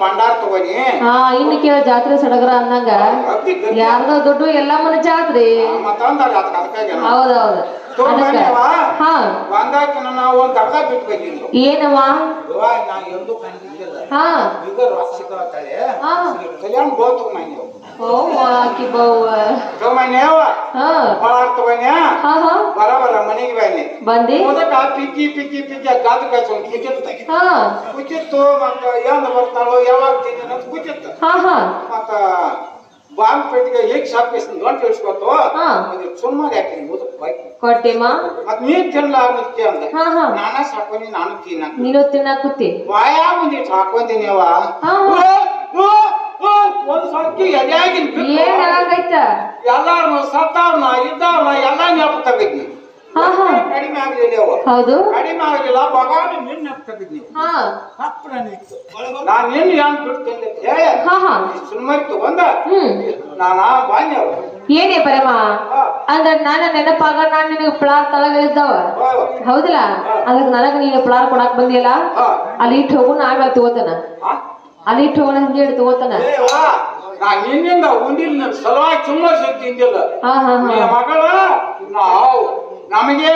ಭಂಡಾರ ತಗೋನಿ ಹಾ ಇನ್ನು ಕೇಳ ಜಾತ್ರೆ ಸಡಗರ ಅಂದಂಗ. ಯಾರ್ದೋ ದುಡ್ಡು ಎಲ್ಲ ಮಂದಿ ಜಾತ್ರೆ ಮತ್ತಂದಾಗ ಅದಕ್ಕೆ ಅದಕ್ಕಾಗಿ ಹೌದೌದು. ತಗೊಂಬಂದೇವಾ? ಹಾ. ಬಂದಾಕ ನಾವು ಒಂದ್ ದರ್ಗ ಬಿಟ್ಟು ಬಂದಿಲ್ಲ ಏನವ ನಾ ಎಂದೂ ಕಂಡಿದ್ದಿಲ್ಲ ಹಾ. ಈಗ ರೊಕ್ಕ ಸಿಗತ್ತಾಳೆ ಹಾ. ಕಲ್ಯಾಣ ಗೋಲ್ ತಗೊಂಬಂದಿ ಓ ಆಕಿ ಬವ್ವ ತಗೊಂಬಂದೇವ ಹಾ. ಬಳ್ಳಾರ ತಗೊಂಡ್ಯಾ ಹಾ ಹಾ. ಬರ ಬರ ಮನೆಗೆ ಬನ್ನಿ ಬಂದಿ? ಮೊದಕ ಪಿಕ್ಕಿ ಪಿಕ್ಕಿ ಪಿಕ್ಕಿ ಗಾದ ಕಾಯ್ಸ್ಕೊಂಡು ಕುಚಿತ್ತು ತೆಗಿ ಹಾ. ಕುಚಿತ್ತು ಮತ್ತ ಏನ್ ಬರ್ತಾಳೋ ಯಾವಾಗ ತಿಂದಿನ ಅಂತ ಕುಚಿತ್ತು ಹಾ ಹಾ. ಮತ್ತ ಬಾಂಬ್ ಹೇಗ್ ಶಾಪಿಸ್ ಗಂಟು ಇಳಿಸ್ಕೊತು ಹಾ. ಸುಮ್ಮನೆ ಮುದಕ್ ಬಾಯ್ತು ಕೊಟ್ಟಿಮ್ಮ? ಮತ್ ತಿನ್ನಲ್ಲ ತಿನ್ಲ ಅನ್ನಕ್ಕೆ ಅಂದ. ನಾನ ಸಾಕೊಂಡಿ ನಾನು ತಿನ್ನ ನೀನು ತಿನ್ನಾಕುತ್ತಿ ವಾಯ ಅವ ಹಾ. ಒಂದ್ ಸೊಕ್ಕಿ ಎದ್ಯಾಗಿನ್ ಏನ್ ಆಗೈತ? ಎಲ್ಲಾರ್ನು ಸತ್ತಾರ್ನ ಇದ್ದಾರ್ನ ಎಲ್ಲಾ ಜ್ಞಾಪಕ ಕಡಿಮೆ ಆಗ್ಲಿಲ್ಲ ಅವು ಹೌದು? ಕಡಿಮೆ ಆಗಲಿಲ್ಲ ಬಗಾನಿ ನಿನ್ನ ತೆಗಿದ್ನಿ ಹಾ. ನಾನ್ ನಿನ್ನ ಏನ್ ಬಿಡ್ತೀನಿ ಹೇಳಿ ಹಾ ಹಾ. ಸುಮ್ಮನೆ ತಗೊಂಡ ನಾನು ನಾನಾ ಬಾನ್ಯ ಏನೇ ಪರಮ. ಅಂದ್ರೆ ನಾನ ನೆನಪಾಗ ನಾನ್ ನಿನಗೆ ಪ್ಲಾರ್ ತಳಗಳಿದ್ದಾವ ಹೌದಲ್ಲ? ಅದಕ್ಕೆ ನನಗೆ ನೀನು ಪ್ಲಾರ್ ಕೊಡಕ್ ಬಂದಿಲ್ಲ ಅಲ್ಲಿ ಇಟ್ಟು ಹೋಗು ಆಮೇಲೆ ತಗೋತಾನ. ಅಲ್ಲಿ ಇಟ್ಟು ಹೋಗೋಣ ಹಂಗೆ ಹೇಳಿ ತಗೋತಾನ. ನಾ ನಿನ್ನಿಂದ ಉಂಡಿಲ್ ನನ್ನ ಸಲುವಾಗಿ ಸುಮ್ಮನೆ ತಿಂದಿಲ್ಲ. ಮಗಳ ನಾವು ನಮಗೆ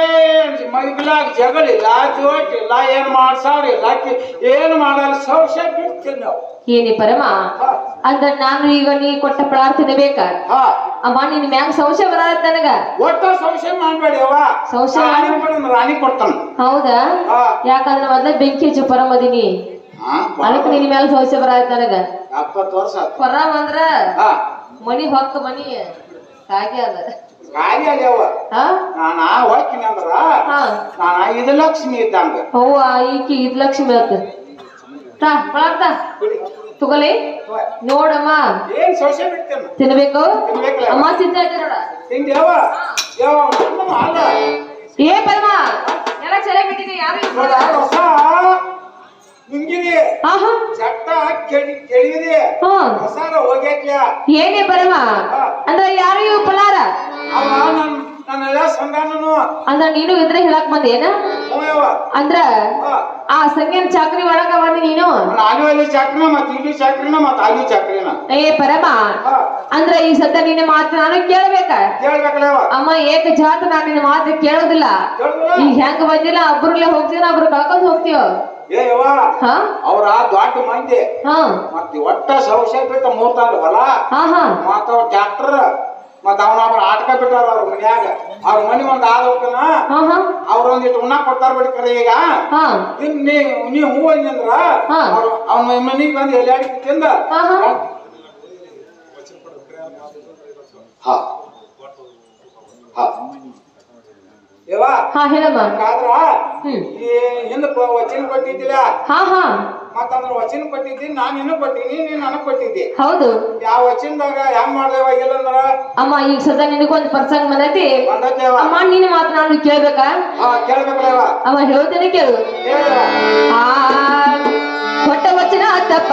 ಇಲ್ಲ ಜಗಳಿಲ್ಲ ಜೋಟಿಲ್ಲ ಏನ್ ಮಾಡ್ಸಾವ್ರಿಲ್ಲ ಇಲ್ಲ ಏನ್ ಮಾಡಲ್ಲ ಸೌಶ ಬಿಡ್ತೀನಿ ನಾವು. ಏನೇ ಪರಮ ಅಂದ್ರ ನಾನು ಈಗ ನೀ ಕೊಟ್ಟ ಪ್ರಾರ್ಥನೆ ಬೇಕಾ? ಅಮ್ಮ ನಿನ್ ಮ್ಯಾಗ ಸಂಶಯ ಬರತ್ತ ನನಗ? ಒಟ್ಟ ಸಂಶಯ ಮಾಡ್ಬೇಡಿ ಅವ್ವ ಸಂಶಯ ರಾಣಿ ಕೊಡ್ತಾನ. ಹೌದಾ? ಯಾಕಂದ್ರೆ ಮೊದ್ಲ ಬೆಂಕಿ ಹಚ್ಚು ಪರಮದಿನಿ ಹಾ, ಅದಕ್ಕೆ ನಿನ್ ಮೇಲೆ ಸಂಶಯ ಬರತ್ತ ನನಗ. ಎಪ್ಪತ್ತು ವರ್ಷ. ಪರಮ ಅಂದ್ರ ಮನಿ ಹೊಕ್ಕ ಮನಿ ಕಾಗೆ ಅದ. ಅವ ಹಾ? ನಾನ ಹೋಗ್ತೀನಿ ಅಂದ್ರ ಹಾ. ನಾನ ಇದು ಲಕ್ಷ್ಮಿ ಇದ್ದಂಗ. ಅವ್ವ ಈಕಿ ಇದ್ ಲಕ್ಷ್ಮಿ ಆತ. ತಾ ಪಳಾರ್ತ ತಗೊಲಿ? ನೋಡಮ್ಮ. ಏನ್ ಸೊಸೆ ಬಿಡ್ತೇನೆ? ತಿನ್ಬೇಕು? ಅಮ್ಮ ತಿಂತಾ ಇದೆ ನೋಡ ತಿಂದಿ ಯಾವ ಅಲ್ಲ ಏ ಪರಮ ಎಲ್ಲ ಚೆನ್ನಾಗಿ ಬಿಟ್ಟಿದೆ ಯಾರು ಹಿಂಗಿದೆ ಹಾ ಹಾ ಚಟ್ಟ ಕೆಳಿ ಕೆಳಿಗಿದೆ ಹಾ ಹೊಸಾರ ಹೋಗ್ಯಾಕ್ಯ? ಏನೇ ಪರಮ ಅಂದ್ರೆ ಯಾರು ಇವು ಪಲಾರ? ಅವ ನನ್ ನನ್ನ ಎಲ್ಲ ಸಂಧಾನನು. ಅಂದ್ರ ನೀನು ಇದ್ರೆ ಹೇಳಕ್ ಬಂದೇನ? ಹೋಯವ ಅಂದ್ರ ಆ ಸಂಗೇನ್ ಚಾಕ್ರಿ ಒಳಗ ಬಂದಿ ನೀನು? ನಾನು ಅಲ್ಲಿ ಚಕ್ರನ ಮತ್ ಇಲ್ಲಿ ಚಕ್ರನ ಮತ್ತ ಅಲ್ಲಿ ಚಕ್ರನ. ಏ ಪರಮ. ಅಂದ್ರ ಈ ಸದ್ಯ ನಿನ್ನ ಮಾತು ನಾನು ಕೇಳ್ಬೇಕ? ಕೇಳ್ಬೇಕಲ್ಲ ಅಮ್ಮ ಏಕ ಜಾತ ನಾನು ನಿನ್ನ ಮಾತು ಕೇಳೋದಿಲ್ಲ. ಈ ಈಗ ಹೆಂಗ್ ಬಂದಿಲ್ಲ ಒಬ್ರಲ್ಲೇ ಹೋಗ್ತೀವಿ ಒಬ್ರು ಕಳ್ಕೊಂಡ್ ಹೋಗ್ತೀವ ಹಾ? ಅವ್ರ ದೊಡ್ಡ ಮಂದಿ. ಹಾ. ಮತ್ ಒಟ್ಟ ಸೌಸೆ ಬಿಟ್ಟ ಮೂರ್ತಾರ ಹೊಲ ಹಾ. ಮತ್ತ ಟ್ರ್ಯಾಕ್ಟರ್ ಮತ್ತ ಅವನ ಅವ್ರ ಆಟಕ ಬಿಟ್ಟಾರ ಅವ್ರ ಮನ್ಯಾಗ. ಅವ್ರ ಮನಿ ಒಂದ್ ಆದ ಹೋಗ್ತಾನ. ಅವ್ರ ಒಂದಿಟ್ಟು ಉಣ್ಣ ಕೊಡ್ತಾರ ಬಿಡಿ ಕರೆ ಈಗ. ಹಾ. ಇನ್ ನೀ ನೀ ಹೂ ಅಂದ್ರ ಹಾ. ಅವ್ನ ಮನಿಗ್ ಬಂದು ಎಲ್ಯಾಡಿ ತಿಂದ. ಹಾ, ಹಾ. ಹಾ ಹೇಳಮ್ಮ. ಹಿಂದ ವಚನ ಕೊಟ್ಟಿದ್ದಿಲ್ಲ? ಹಾ ಹಾ. ಮತ್ತಂದ್ರ ವಚನ ಕೊಟ್ಟಿದ್ದಿ ನಾನ್ ಇನ್ನು ಕೊಟ್ಟಿನಿ ನೀನ್ ನನಗ್ ಕೊಟ್ಟಿದ್ದಿ. ಹೌದು. ಯಾವ ವಚನದಾಗ ಹೆಂಗ್ ಮಾಡ್ದೇವ ಇಲ್ಲಂದ್ರ ಅಮ್ಮ ಈಗ ಸದ್ಯ ನಿನಗೊಂದ್ ಪರ್ಸಂಗ್ ಬಂದೈತಿ ಅಮ್ಮ ನಿನ್ನ ಮಾತ್ರ ನಾನು ಕೇಳ್ಬೇಕಾ? ಅವ ಅಮ್ಮ ಹೇಳ್ತೇನೆ ಕೇಳು. ಆ ಹೊಟ್ಟ ವಚನ ತಪ್ಪ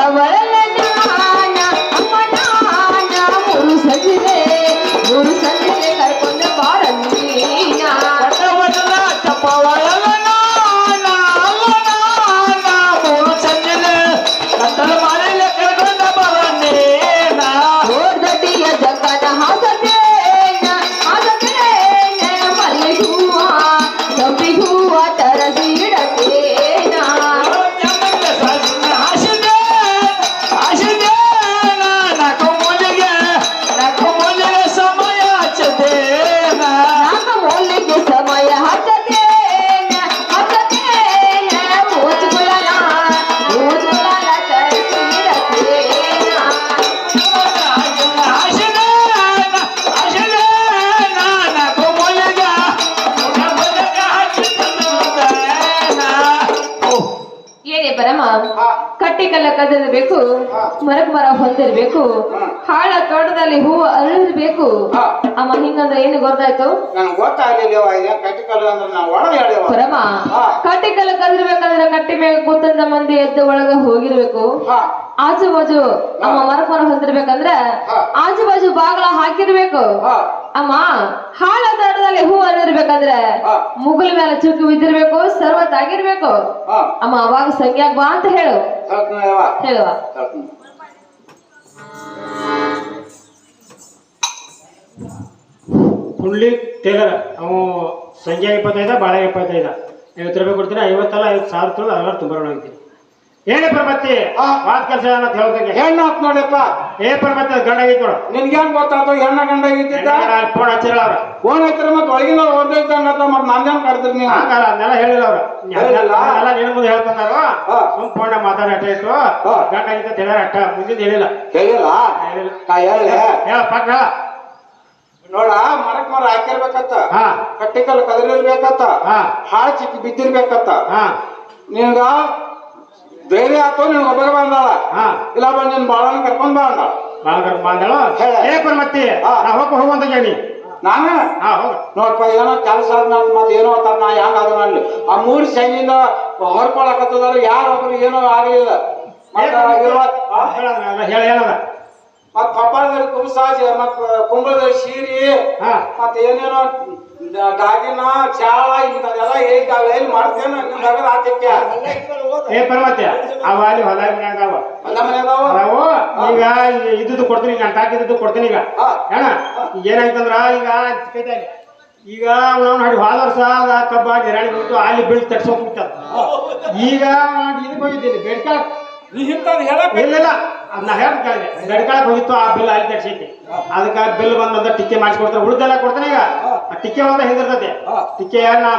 ಪರಮ ಕಟ್ಟಿ ಕಲ್ಲ ಕದಿರ್ಬೇಕು ಮರಕ್ ಮರ ಹೊಂದಿರ್ಬೇಕು. ಹಾಳ ತೋಟದಲ್ಲಿ ಹೂವು ಅರಳಿರ್ಬೇಕು. ಅಮ್ಮ ಹಿಂಗಂದ್ರೆ ಏನು ಗೊತ್ತಾಯ್ತು? ಪರಮ. ಕಟ್ಟಿ ಕಲ್ಲ ಕದಿರ್ಬೇಕಂದ್ರೆ ಕಟ್ಟಿ ಮೇಲೆ ಕೂತಂದ ಮಂದಿ ಎದ್ದ ಒಳಗ ಹೋಗಿರ್ಬೇಕು. ಆಜು ಬಾಜು ಅಮ್ಮ ಮರಕ್ ಮರ ಹೊಂದಿರ್ಬೇಕಂದ್ರ. ಆಜು ಬಾಜು ಬಾಗ್ಲ ಹಾಕಿರ್ಬೇಕು. ಅಮ್ಮ ಹಾಳ ತೋಟದಲ್ಲಿ ಹೂ ಅಲ್ಲಿರ್ಬೇಕಂದ್ರೆ ಮುಗುಲ್ ಮೇಲೆ ಚುಕ್ಕು ಬಿದ್ದಿರ್ಬೇಕು ಸರ್ವತ್ ಆಗಿರ್ಬೇಕು. ಅಮ್ಮ ಅವಾಗ ಸಂಖ್ಯಾಗ ಬಾ ಅಂತ ಹೇಳು. ಹೇಳುವ. ಹುಳ್ಳಿ ಟೇಲರ್ ಅವು ಸಂಜೆ ಇಪ್ಪತ್ತೈದ ಬಾಳೆ ಇಪ್ಪತ್ತೈದ. ಐವತ್ತು ರೂಪಾಯಿ ಕೊಡ್ತೀನಿ ಐವತ್ತಲ್ಲ ಐವತ್ತು ಸಾವಿರ ತೊಳೆದು ಅರವತ್ತು ತುಂಬ ಏನೇ ಪರ್ಮತ್ತಿ. ಮಾತು ಕೆಲಸ ಅಂತ ಹೇಳ್ದಂಗೆ ಹೆಣ್ಣು ಆತ್ ನೋಡಪ್ಪ ಏ ಪರಮತಿ ಅದು ಗಂಡ ಆಗಿತ್ತು ನೋಡು. ನಿನ್ಗೇನ್ ಗೊತ್ತಾಯ್ತು? ಹೆಣ್ಣ ಗಂಡ ಆಗಿದ್ದ ಫೋನ್ ಹಚ್ಚಿರ ಅವ್ರ. ಫೋನ್ ಹಚ್ಚಿರ ಮತ್ತೆ ಒಳಗಿನ ಓದೈತಂಗತ್ತ ಮತ್ತೆ ನಂದೇನ್ ಕರ್ದ್ರಿ ನೀವು? ಹಂಗಲ್ಲ ಅದನ್ನೆಲ್ಲ ಹೇಳಿಲ್ಲ ಅವ್ರು? ಎಲ್ಲ ನಿನ್ನ ಮುಂದೆ ಹಾ. ಸುಮ್ ಫೋನ್ ಮಾತಾಡಿ ಅಟ್ಟ ಹಾ. ಗಂಡ ಆಗಿದ್ದ ತಿಳಿದ ಅಟ್ಟ ಮುಂದಿದ್ ಹೇಳಿಲ್ಲ. ಹೇಳಿಲ್ಲ? ಹೇಳಿಲ್ಲ. ಹೇಳಿ. ಹೇಳ ಪಕ್ಕ ಹೇಳ. ನೋಡ ಮರಕ್ ಮರ ಹಾಕಿರ್ಬೇಕತ್ತ. ಹಾ. ಕಟ್ಟಿಕಲ್ ಕದಲಿರ್ಬೇಕತ್ತ. ಹಾ. ಹಾಳು ಚಿಕ್ಕಿ ಬಿದ್ದಿರ್ಬೇಕತ್ತ. ಹಾ. ನಿನ್ಗ ಧೈರ್ಯ ಆತೋ ನಿನ್ ಒಬ್ಬಗೆ ಬಂದಾಳ? ಹಾ. ಇಲ್ಲ ಬಂದ್ ನಿನ್ ಬಾಳನ ಕರ್ಕೊಂಡ್ ಬಾ ಅಂದಾಳ. ಬಾಳ ಕರ್ಕೊಂಡ್ ಹೇಳ. ಏ ಪರ್ಮತ್ತಿ ಹಾ. ನಾ ಹೋಗ ಹೋಗುವಂತ ಹೇಳಿ ನಾನು? ನೋಡ್ಪ ಏನೋ ಕೆಲಸ ಆದ್ಮೇಲೆ ಮತ್ತೆ ಏನೋ ಅಂತ ನಾ ಹೆಂಗ ಅದು ಮಾಡ್ಲಿ ಆ ಮೂರು ಸೈನಿಂದ ಹೊರ್ಕೊಳಕತ್ತದಾರ ಯಾರೊಬ್ರು ಏನೋ ಆಗ್ಲಿಲ್ಲ. ಮತ್ತ? ಹೇಳ ಹೇಳದ. ಮತ್ ಕಪಾಳದಲ್ಲಿ ಕುಂಸಾಜಿ ಮತ್ ಕುಂಬಳದಲ್ಲಿ ಸೀರಿ ಹಾ. ಮತ್ ಏನೇನೋ ಗಾಗಿನ ಡಾಗಿನ ಚಾಳ ಇಂಥದೆಲ್ಲ ಹೇಳ್ತಾವೆ ಎಲ್ಲಿ ಮಾಡ್ತೇನೆ ನಿಮ್ದಾಗ ಆತಿಕ್ಯ ಏ ಪರ್ವತ್ಯ ಅವ ಅಲ್ಲಿ ಹೊಲ ಮನ್ಯಾಗ ಅವ ಅಲ್ಲ ಮನೆಯದಾವ ಅದಾವು ಈಗ ಇದ್ದು ಕೊಡ್ತೀನಿ ಈಗ ತಾಕಿದ್ದು ಕೊಡ್ತೀನಿ ಈಗ. ಈಗ ಏನಾಯ್ತಂದ್ರ ಈಗ ಕೈತಾ ಇಲ್ಲಿ. ಈಗ ನಾವು ನೋಡಿ ಹೋದ ವರ್ಷ ಕಬ್ಬ ನಿರಾಣಿ ಬಿಟ್ಟು ಅಲ್ಲಿ ಬೀಳ್ ತಡ್ಸೋಕ್ ಬಿಟ್ಟ ಈಗ ಇದು ಹೋಗಿದ್ದೀನಿ ಬೇಡ್ಕೊಳಕ್ ನೀ ಇಂಥದ್ ಹೇಳಕ್ ಇಲ್ಲ. ಅದನ್ನ ಹೇಳ್ತಾರೆ ಬೇಡ್ಕೊಳಕ್ ಹೋಗಿತ್ತು ಆ ಬಿಲ್ ಅಲ್ಲಿ ತಡ್ಸೈತಿ ಅದಕ್ಕೆ ಬಿಲ್ ಬಂದಂತ ಟಿಕ್ಕೆ ಮಾಡಿಸ್ಕೊಡ್ತಾರೆ. ಉಳಿದೆಲ್ಲ ಕೊಡ್ತಾನೆ ಈಗ. ಆ ಟಿಕೆ ಒಂದ ಹಿಂದಿರ್ತೈತೆ. ಟಿಕೆ ನಾ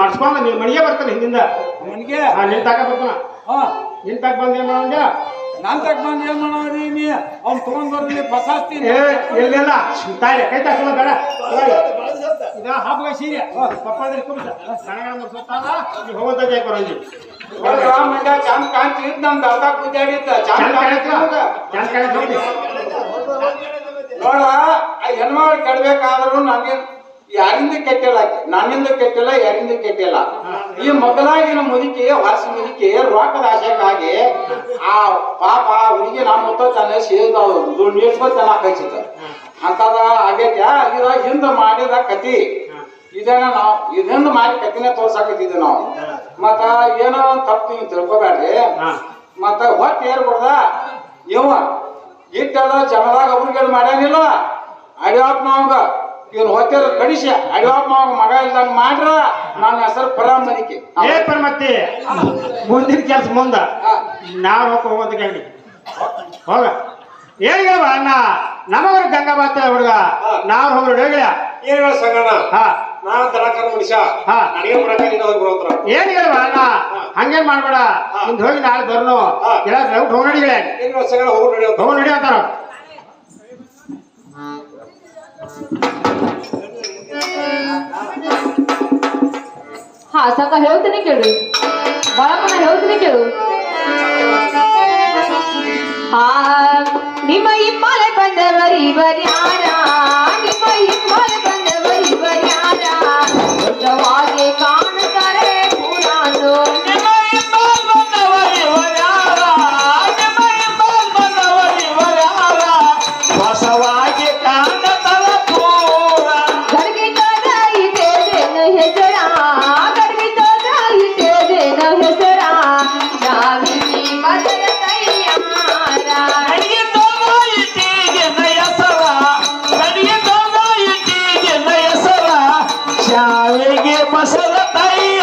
ಮಾಡಿಸ್ಕೊಂಡು ನಿನ್ ಮನೆಗೆ ಬರ್ತಾನೆ ಹಿಂದಿಂದ. ಮನೆಗೆ? ನಿನ್ ತಾಕ ಬರ್ತಾನ. ನಿನ್ ತಾಕ ಬಂದ್ ಏನ್ ಮಾಡೋಂಗ? ನಾನ್ ತಕ್ಕ ಬಂದ್ ಏನ್ ಮಾಡೋರಿ ನೀ? ಅವ್ನ್ ತಗೊಂಡ್ ಬರ್ತೀನಿ ಬಸಾಸ್ತೀನಿ ಇಲ್ಲ ತಾಯಿಲೆ ಕೈ ತಾಸಲ್ಲ ಬೇಡ. ಇದ ಹಬ್ಬಗ ಸೀರೆ. ಕುಂತ ನನಗ ಹೋಗೋದ ಬೇಕು ರಂಜಿ ಮಂಡ್ಯ ಚಂದ ನಮ್ ಚಂದ ಚಂದ ನೋಡ ಕೆಡ್ಬೇಕಾದ್ರೂ ಯಾರಿಂದ ಕೆಟ್ಟಿಲ್ಲ. ನನ್ನಿಂದ ಕೆಟ್ಟಿಲ್ಲ ಯಾರಿಂದ ಕೆಟ್ಟಿಲ್ಲ. ಈ ಮಗಲಾಗಿನ ಮುದುಕಿ ಹೊಸ ಮುದುಕಿ ರೊಕ್ಕದ ಆಸೆಗಾಗಿ ಆ ಪಾಪ ಹುಡುಗಿ ನಮ್ಮ ಮುತ್ತ ತನ್ನ ಸೇರಿದ ಚೆನ್ನಾಗ್ ಕಳ್ಸಿದ್ದ ಅಂತದ ಆಗೈತ್ಯ ಇದ ಹಿಂದ ಮಾಡಿದ ಕತಿ. ಇದನ್ನ ನಾವು ಇದನ್ನ ಮಾಡಿ ಕತಿನೇ ತೋರ್ಸಾಕತ್ತಿದ್ವಿ ನಾವು. ಮತ್ತ ಏನೋ ಒಂದ್ ತಪ್ಪು ನೀವು ತಿಳ್ಕೊಬೇಡ್ರಿ ಮತ್ತ ಹೊಟ್ಟೆ ಏರ್ ಬಿಡ್ದ ಇವ ಇಟ್ಟದ ಜನದಾಗ ಅವ್ರಿಗೆ ಮಾಡ್ಯಾನಿಲ್ಲ? ಅಡಿವಾಪ್ ಮಾವಂಗ ಇವನ್ ಹೊಟ್ಟೆರ ಕಡಿಸಿ ಅಡಿವಾಪ್ ಮಾವಂಗ ಮಗ ಇಲ್ದಂಗ ಮಾಡ್ರ. ನನ್ನ ಹೆಸರು ಪರಾಮ್ ಮನಿಕೆ ಏ ಪರಮತ್ತಿ ಮುಂದಿನ ಕೆಲಸ ಮುಂದ. ನಾವು ಹೋಗ ಹೋಗೋದ ಹೇಳಿ. ಹೋಗ. ಹೇಳಿಗವ ಅಣ್ಣ? ನಮಗರು ಗಂಗಾ ಮಾತ ಹುಡುಗ ನಾವ್ ಹೋಗ್ರು ಹೇಳ ಏನ್ ಹೇಳ ಸಂಗಣ ಹಾ. ನಾ ದನಕರ್ ಮನುಷ್ಯ. ಹಾ. ನನಗೆ ನೀನು ಹೋಗಿ ಬರೋತ್ರ? ಏನ್ ಹೇಳುವ ಅಣ್ಣ? ಹಂಗೇನ್ ಮಾಡ್ಬೇಡ. ಇಂದ ಹೋಗಿ ನಾಳೆ ಬರ್ನು. ಹಾ. ಎಲ್ಲ ರೌಟ್ ಹೋಗಿ ಏನ್ ಹೇಳ ಸಂಗಣ್ಣ ಹೋಗಿ ನಡಿ ಅಂತ. ಹೋಗಿ ನಡಿ ಅಂತಾರ. ಹಾ ಸಾಕ ಹೇಳ್ತೀನಿ ಕೇಳು. ಬಾಳಪ್ಪನ ಹೇಳ್ತೀನಿ ಕೇಳು. ಹಾ ನಿಮ್ಮ ಇಮ್ಮಲೆ ಬಂದವರಿ ಬರ್ಯಾರ ನಿಮ್ಮ ಇಮ್ಮಲೆ Lula, tá aí!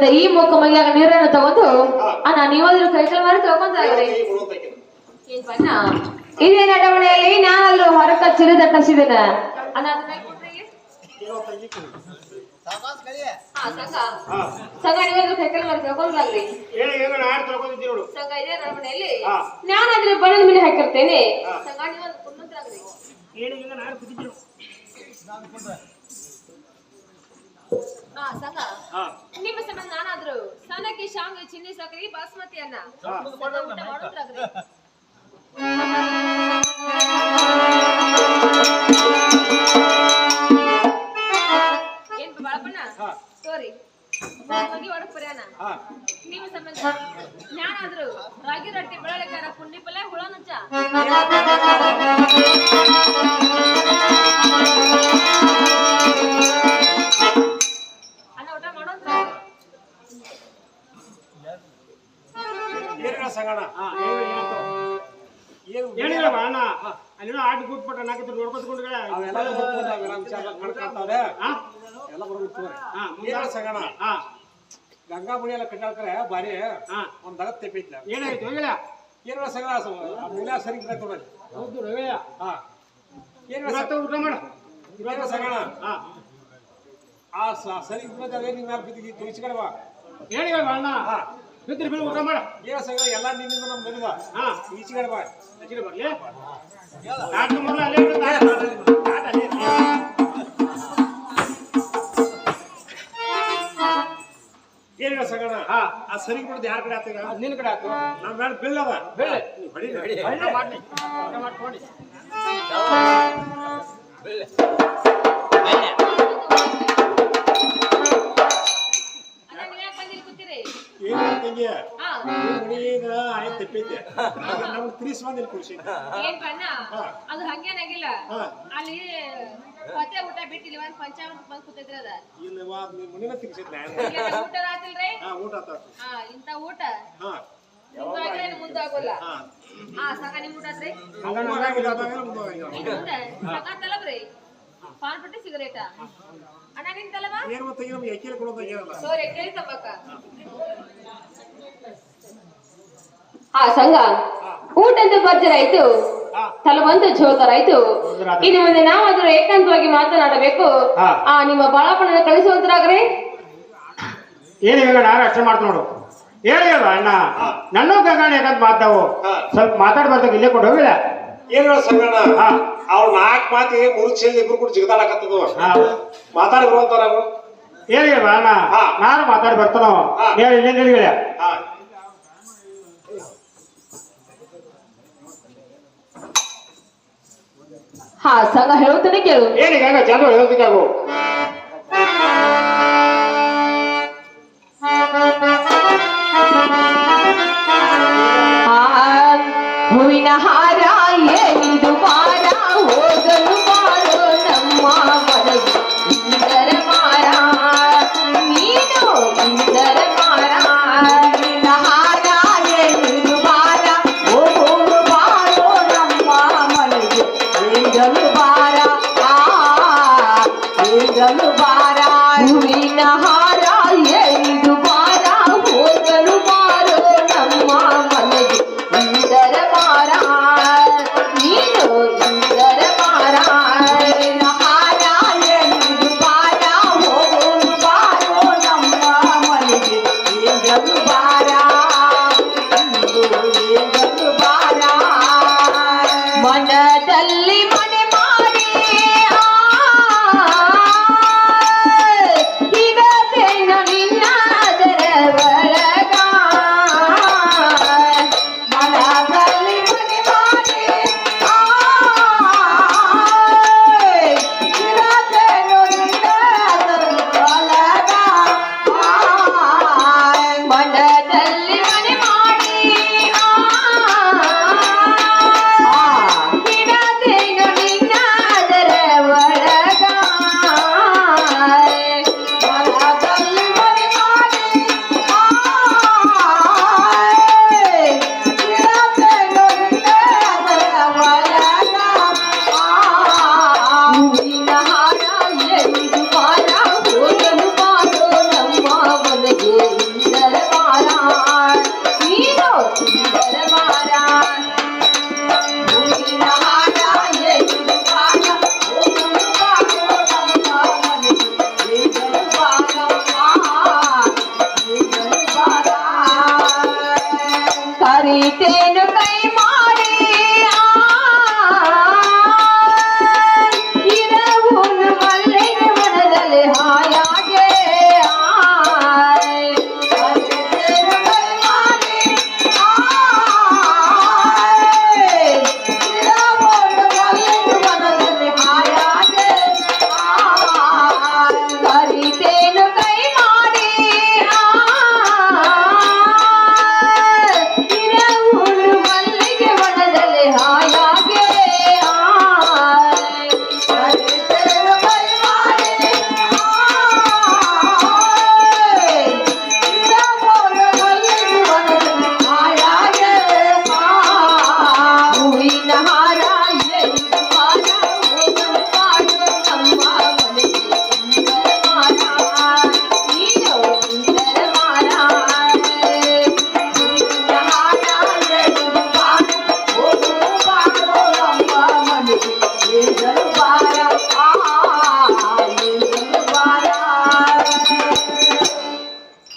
ಮುಂದೆ ಈ ಮುಖ ಮಗಿಯಾಗ ನೀರನ್ನು ತಗೊಂಡು ಅಣ್ಣ ನೀವಾದ್ರೂ ಕೈಕಲ್ ಮಾರಿ ಮಾಡಿ ಬಣ್ಣ? ಇದೇ ನಡವಳಿಯಲ್ಲಿ ನಾನು ಹೊರಕ ಚಿರಿದ ತಸಿದೇನ ಅಣ್ಣ ಸಂಘ. ಮಾಡಿ ಸಂಘ ಇದೆ. ನಾನಾದ್ರೆ ಬಣ್ಣದ ಮೇಲೆ ಹಾಕಿರ್ತೇನೆ. ಸಂಘ ಹಾ ಸಂಘ ನಿಮ್ಮ ಸಂಬಂಧ ನಾನಾದ್ರು? ಸಣ್ಣಕ್ಕೆ ಶಾಂಗ್ ಚಿನ್ನಿ ಸಕ್ರಿ ಬಾಸ್ಮತಿ ಅನ್ನ ಸಂಘ ಊಟ ಮಾಡೋದ್ರಾಗ್ರಿ ಏನ್ ಬಾಳಪ್ಪಣ್ಣ? ತೋರಿ. ಹೋಗಿ ಒಡಕ್ ಬರ್ಯಾನ ಹಾ. ನಿಮ್ಮ ಸಂಬಂಧ ನಾನಾದ್ರು? ರಾಗಿ ರೊಟ್ಟಿ ಬೆಳಲೆಕಾರ ಪುಂಡಿ ಪಲ್ಯ ಹುಳ ನುಚ್ಚ? ಏನಿಲ್ಲ ಏನು ಹಾ ಹೇಳಿ ಏನು ಏನಿಲ್ಲ ಬಾ ಅಣ್ಣ. ಅಲ್ಲಿನೋ ಆಟ ಕೂತ್ಬಿಟ್ಟ ನಾಕಿತ್ತು ನೋಡ್ಕೊತ್ಕೊಂಡು ಅವೆಲ್ಲ ಗೊತ್ತಿಲ್ಲ, ಅವೆಲ್ಲ ವಿಚಾರ ಮಾಡ್ಕೊಂತಾವ್ರೆ ಹಾ. ಎಲ್ಲ ಏನಿಲ್ಲ ಸಂಗಣ. ಹಾ. ಗಂಗಾ ಮುನಿ ಎಲ್ಲ ಕಟ್ಟಾಡ್ತಾರೆ ಬಾರಿ. ಹಾ. ಒಂದ್ ದಗತ್ ತೆಪ್ಪೈತ್ಲ ಏನಾಯ್ತು ಹೋಗಿಲ್ಲ? ಏನಿಲ್ಲ ಸಂಗಣ ಮೂಲ ಸರಿ ನೋಡಿ ಹೌದು ಹಾ. ಏನಿಲ್ಲ ಇವತ್ತು ಊಟ ಮಾಡು. ಏನಿಲ್ಲ ಸಂಗಣ. ಹಾ. ಆ ಸರಿ ಅದೇ ನಿನ್ನ ಬಿದ್ದಿದ್ದು ತುಳಿಸ್ಕಡೆ ಬಾ. ಬಾ ಅಣ್ಣ. ಹಾ. ಬಿದ್ರಿ ಬಿಡು ಊಟ ಮಾಡ. ಏನ ಸಂಗಣ ಎಲ್ಲ ನಿನ್ನಿಂದ ನಮ್ ಬಂದಿದ ಹಾ. ಈಚೆಗಡೆ ಬಾ. ಹಚ್ಚಿಗೆ ಬರ್ಲಿ. ನಾಲ್ಕು ಮೊದಲು ಅಲ್ಲೇ ಇಡು, ಅಲ್ಲೇ. ಏನಿಲ್ಲ ಸಂಗಣ? ಹಾ. ಆ ಸರಿ ಬಿಡೋದು ಯಾರ ಕಡೆ ಆತಗ ನಿನ್ನ ನಿನ್ ಕಡೆ ಆಯ್ತು ನಮ್ಮ ಬಿಲ್ಲವ ಬಿಲ್ ಅದ. ಹೊಡಿ ಮಾಡಿ ಮಾಡಿ ಅಣ್ಣ ಏನು ತಂಗಿ ಆಯ್ತು ನಮ್ಗೆ ತ್ರೀಸ್ ಬಂದಿಲ್ಲ ಖುಷಿ. ಏನ್ ಬಣ್ಣ ಅದು ಹಂಗೇನಾಗಿಲ್ಲ. ಅಲ್ಲಿ ಊಟ ಬಿಟ್ಟಿಲ್ಲ ಒಂದ್ ಪಂಚಾಮೃತ ಬಂದ್ ಕೂತಿದ್ರಿ ಅದ ಇಲ್ಲವಾ ನಿಮ್ಮ ಮನಿನ ತಿನ್ಸಿದ್ ನಾನು. ಇಲ್ಲ ನಮ್ ಊಟ ಆತಿಲ್ರಿ ಹಾ ಊಟ ಆತ ಹಾ ಇಂತ ಊಟ? ಹಾ. ಸಾಕ ನಿಮ್ ಊಟ ಆತ್ರಿ? ಮುಂದಾಗಿಲ್ಲ ಮುಂದಾಗಿಲ್ಲ ಮುಂದೆ? ಸಾಕ ತಲಬ್ರಿ ಪಾನ್ ಪಟ್ಟಿ ಸಿಗರೇಟ? ಅಣ್ಣ ನಿನ್ ತಲಬ ಏನು ಮತ್ತೆ ನಮ್ಗೆ ಎಕ್ಕಿಲಿ ಕೊಡೋದು ಏನಲ್ಲ ಸೋರಿ ಕೇಳಿ ತಬ್ಬಕ್ಕ ಹಾ. ಸಂಘ. ಊಟ ಅಂತ ಭರ್ಜರಾಯ್ತು. ತಲವಂತ ಜೋತರಾಯ್ತು ಇನ್ನು ಮುಂದೆ ನಾವಾದ್ರೂ ಏಕಾಂತವಾಗಿ ಮಾತನಾಡಬೇಕು. ಆ ನಿಮ್ಮ ಬಾಳಪ್ಪನ ಕಳಿಸುವಂತರಾಗ್ರಿ. ಏನು ಹೇಳ ನಾನು ಅಷ್ಟೇ ಮಾಡ್ತು ನೋಡು. ಹೇಳಿಲ್ಲ ಅಣ್ಣ. ನನ್ನ ಗಂಗಾಣಿ ಯಾಕಂತ ಮಾತಾವು ಸ್ವಲ್ಪ ಮಾತಾಡ್ಬಾರ್ದಾಗ ಇಲ್ಲೇ ಕೊಟ್ಟು ಹೋಗಿಲ್ಲ. ಏನ್ ಸಂಗಣ ಹಾ. ಅವ್ರು ನಾಲ್ಕು ಮಾತಿ ಮೂರು ಚೇಂಜ್ ಇಬ್ರು ಕೂಡ ಜಿಗದಾಡಕತ್ತದ? ಮಾತಾಡಿ ಬರುವಂತಾರ ಅವ್ರು. ಹೇಳಿ ಅಣ್ಣ. ಹಾ. ನಾನು ಮಾತಾಡಿ ಬರ್ತಾನೋ? ಹಾ. ಹೇಳಿ ಹೇಳಿ ಹೇಳಿಲ್ಲ ಹಾ. ಹಾ ಸಂಘ ಹೇಳುತ್ತಾನೆ ಕೇಳು. ಏನೀಗ ಹೇಳ್ತೀನಿ ಚಂದ We Karina.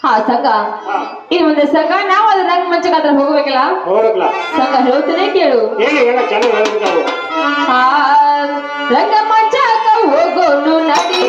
ಹಾ ಸಂಘ. ಈ ಒಂದು ಸಂಘ ನಾವು ಅದ್ರ ರಂಗ ಮಂಚ ಹೋಗ್ಬೇಕಲ್ಲ? ಸಂಘ ಹೇಳ್ತೇನೆ ಕೇಳು. ಹೇಳಿ ಹಾ ರಂಗ ಹೋಗೋನು ನಡಿ